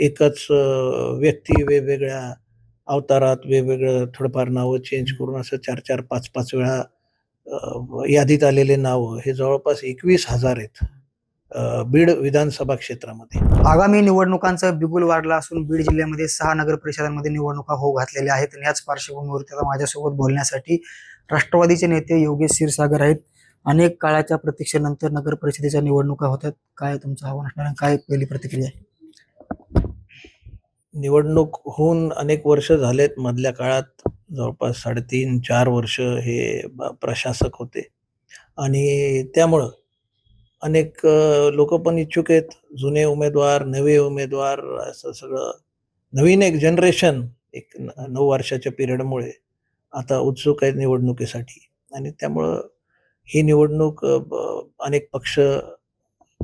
एकच व्यक्ती वेगवेगळ्या अवतारात वेगवेगळं थोडंफार नावं चेंज करून असं चार चार पाच पाच वेळा यादीत आलेले नावं हे जवळपास एकवीस हजार आहेत बीड विधानसभा क्षेत्रामध्ये. आगामी निवडणुकांचा बिगुल वाढला असून बीड जिल्ह्यामध्ये सहा नगर परिषदांमध्ये निवडणुका होऊ घातलेल्या आहेत आणि याच पार्श्वभूमीवर माझ्यासोबत बोलण्यासाठी राष्ट्रवादीचे नेते योगेश क्षीरसागर आहेत. अनेक काळाच्या प्रतीक्षेनंतर नगर परिषदेच्या निवडणुका होतात. काय तुमचं आव्हान असणार काय पहिली प्रतिक्रिया आहे? निवडणूक होऊन अनेक वर्ष झालेत. मधल्या काळात जवळपास साडेतीन चार वर्ष हे ब- प्रशासक होते. आणि त्यामुळं अनेक लोक पण इच्छुक आहेत. जुने उमेदवार नवे उमेदवार असं सगळं. नवीन एक जनरेशन एक न- नऊ वर्षाच्या पिरियडमुळे आता उत्सुक आहेत निवडणुकीसाठी. आणि त्यामुळं ही निवडणूक ब- अनेक पक्ष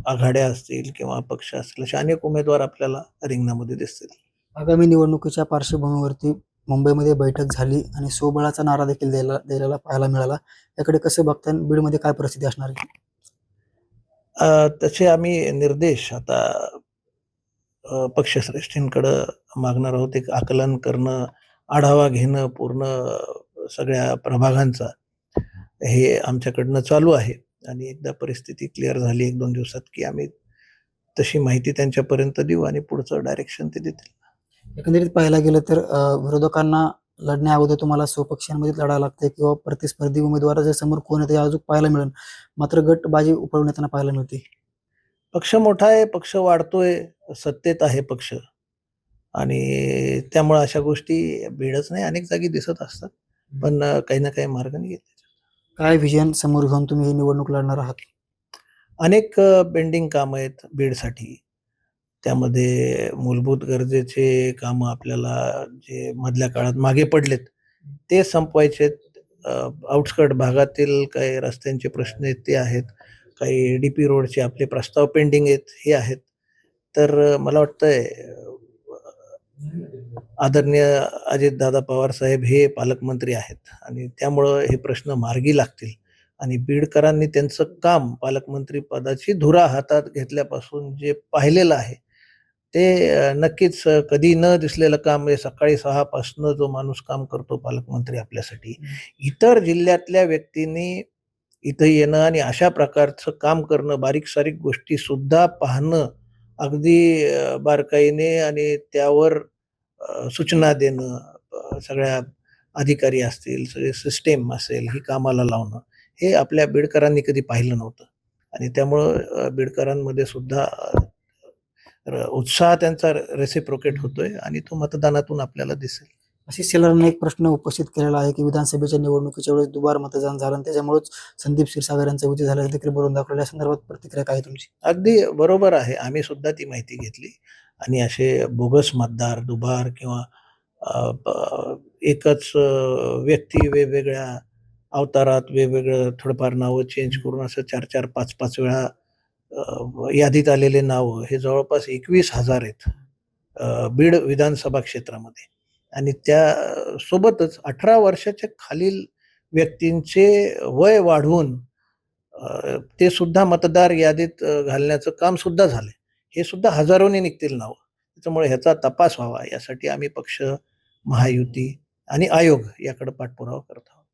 आघाड्या असतील किंवा पक्ष असतील असे अनेक उमेदवार आपल्याला रिंगणामध्ये दिसतील. आगामी निवडणुकीच्या पार्श्वभूमीवरती मुंबईमध्ये बैठक झाली आणि सोबळाचा नारा देखील द्यायला द्यायला पाहायला मिळाला. याकडे कसं बघता बीडमध्ये काय परिस्थिती असणार आहे? तसे आम्ही निर्देश आता पक्षश्रेष्ठींकडं मागणार आहोत. एक आकलन करणं आढावा घेणं पूर्ण सगळ्या प्रभागांचा हे आमच्याकडनं चालू आहे. आणि एकदा परिस्थिती क्लिअर झाली एक दोन दिवसात की आम्ही तशी माहिती त्यांच्यापर्यंत देऊ आणि पुढचं डायरेक्शन ते देतील. एकंदरीत पाहायला गेलं तर विरोधकांना लढण्या अगोदर तुम्हाला स्वपक्षांमध्ये लढावं लागतंय किंवा प्रतिस्पर्धी उमेदवाराच्या समोर कोण येते अजून पाहायला मिळेल. मात्र गटबाजी उपळून येताना पाहायला मिळते. पक्ष मोठा आहे पक्ष वाढतोय सत्तेत आहे पक्ष. आणि त्यामुळे अशा गोष्टी बीडच नाही अनेक जागी दिसत असतात. पण काही ना काही मार्ग निघेल काय व्हिजन समोर घेऊन तुम्ही ही निवडणूक लढणार आहात? अनेक पेंडिंग कामं आहेत बीडसाठी. त्यामध्ये मूलभूत गरजेचे कामं आपल्याला जे मधल्या काळात मागे पडलेत ते संपवायचे आउटस्कट भागातील काही रस्त्यांचे प्रश्न आहेत ते आहेत. काही डी पी रोडचे आपले प्रस्ताव पेंडिंग आहेत हे आहेत. तर मला वाटतंय अ, आदरणीय अजितदादा पवार साहेब हे पालकमंत्री आहेत आणि त्यामुळं हे प्रश्न मार्गी लागतील आणि बीडकरांनी त्यांचं काम पालकमंत्री पदाची धुरा हातात घेतल्यापासून जे पाहिलेलं आहे ते नक्कीच कधी न दिसलेलं काम म्हणजे सकाळी सहापासनं जो माणूस काम करतो पालकमंत्री आपल्यासाठी इतर जिल्ह्यातल्या व्यक्तींनी इथं येणं आणि अशा प्रकारचं काम करणं बारीक सारीक गोष्टी सुद्धा पाहणं अगदी बारकाईने आणि त्यावर सूचना देणं सगळ्या अधिकारी असतील सगळे सिस्टेम असेल ही कामाला लावणं हे आपल्या बीडकरांनी कधी पाहिलं नव्हतं. आणि त्यामुळं बीडकरांमध्ये सुद्धा उत्साह त्यांचा रेसिप्रोकेट होतोय आणि तो मतदानातून आपल्याला दिसेल. अशीच शेलारांनी एक प्रश्न उपस्थित केलेला आहे की विधानसभेच्या निवडणुकीच्या वेळेस दुबार मतदान झालं आणि त्याच्यामुळेच संदीप क्षीरसागर यांचा विजय झाला. देखील बोलून दाखवलं. या संदर्भात प्रतिक्रिया काय तुमची? अगदी बरोबर आहे. आम्ही सुद्धा ती माहिती घेतली. आणि असे बोगस मतदार दुबार किंवा एकच व्यक्ती वेगवेगळ्या अवतारात वेगवेगळं थोडंफार नावं चेंज करून असं चार चार पाच पाच वेळा यादीत आलेले नावं हे जवळपास एकवीस हजार आहेत बीड विधानसभा क्षेत्रामध्ये. आणि त्या सोबतच अठरा वर्षाच्या खालील व्यक्तींचे वय वाढवून ते सुद्धा मतदार यादीत घालण्याचं काम सुद्धा झालंय. हे सुद्धा हजारोने निघतील नावं. त्याच्यामुळे ह्याचा तपास व्हावा. यासाठी आम्ही पक्ष महायुती आणि आयोग याकडे पाठपुरावा करत आहोत.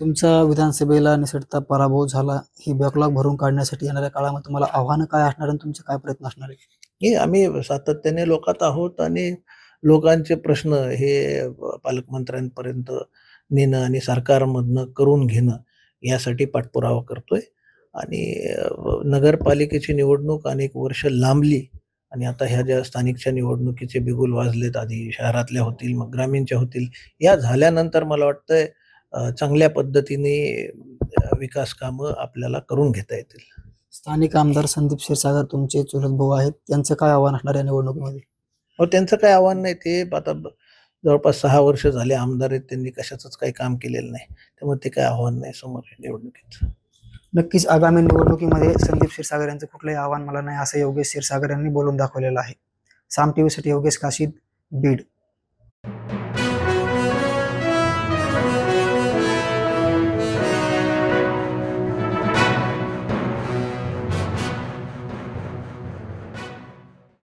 तुमचा विधानसभेला निसटता पराभव झाला ही बॅकलॉग भरून काढण्यासाठी येणाऱ्या काळामध्ये तुम्हाला आव्हानं काय असणार आणि तुमचे काय प्रयत्न असणार आहे हे आम्ही सातत्याने लोकात आहोत आणि लोकांचे प्रश्न हे पालकमंत्र्यांपर्यंत नेणं आणि सरकारमधनं करून घेणं यासाठी पाठपुरावा करतोय. आणि नगरपालिकेची निवडणूक अनेक वर्ष लांबली आणि आता ह्या ज्या स्थानिकच्या निवडणुकीचे बिगुल वाजलेत आधी शहरातल्या होतील मग ग्रामीणच्या होतील या झाल्यानंतर मला वाटतंय चांगल्या पद्धतीने विकास कामं आपल्याला करून घेता येतील. स्थानिक आमदार संदीप क्षीरसागर तुमचे चुलत भाऊ आहेत त्यांचं काय आव्हान असणार या निवडणुकीमध्ये? अहो त्यांचं काही आव्हान नाही ते आता जवळपास सहा वर्ष झाले आमदार आहेत त्यांनी कशाचंच काही काम केलेलं नाही. त्यामुळे ते काही आव्हान नाही समोर निवडणुकीत नक्कीच आगामी निवडणुकीमध्ये संदीप क्षीरसागर यांचं कुठलंही आव्हान मला नाही असं योगेश क्षीरसागर यांनी बोलून दाखवलेलं आहे. साम टीव्हीसाठी योगेश काशीद बीड.